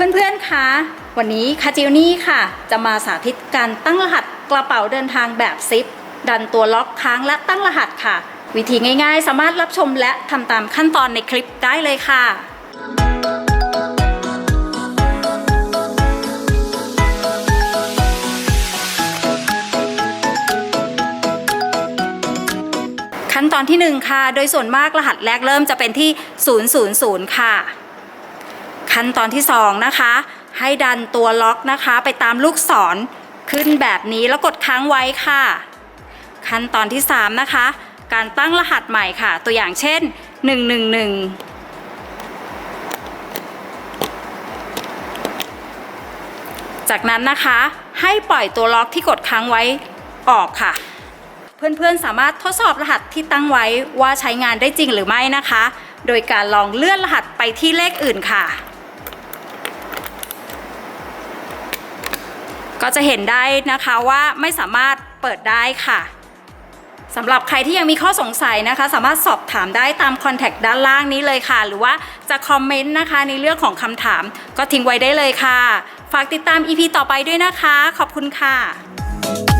เพื่อนๆ คะ วันนี้คาจิวนี่ค่ะ จะมาสาธิตการตั้งรหัสกระเป๋าเดินทางแบบซิป ดันตัวล็อกค้างและตั้งรหัสค่ะ วิธีง่ายๆ สามารถรับชมและทำตามขั้นตอนในคลิปได้เลยค่ะขั้นตอนที่ 1 ค่ะ โดยส่วนมากรหัสแรกเริ่มจะเป็นที่ 000 ค่ะ ขั้นตอนที่ 2 นะคะ ให้ดันตัวล็อกนะคะ ไปตามลูกศรขึ้นแบบนี้แล้วกดค้างไว้ค่ะ ขั้นตอนที่ 3 นะคะ การตั้งรหัสใหม่ค่ะ ตัวอย่างเช่น 111จากนั้นนะคะให้ปล่อยตัวล็อกที่กดค้างไว้ออกค่ะ เพื่อนๆสามารถทดสอบรหัสที่ตั้งไว้ว่าใช้งานได้จริงหรือไม่นะคะ โดยการลองเลื่อนรหัสไปที่เลขอื่นค่ะ ก็จะเห็นได้นะคะว่าไม่สามารถเปิดได้ค่ะสำหรับใครที่ยังมีข้อสงสัยนะคะ สามารถสอบถามได้ตามคอนแทคด้านล่างนี้เลยค่ะ หรือว่าจะคอมเมนต์นะคะในเรื่องของคำถาม ก็ทิ้งไว้ได้เลยค่ะ ฝากติดตาม EP ต่อไปด้วยนะคะ ขอบคุณค่ะ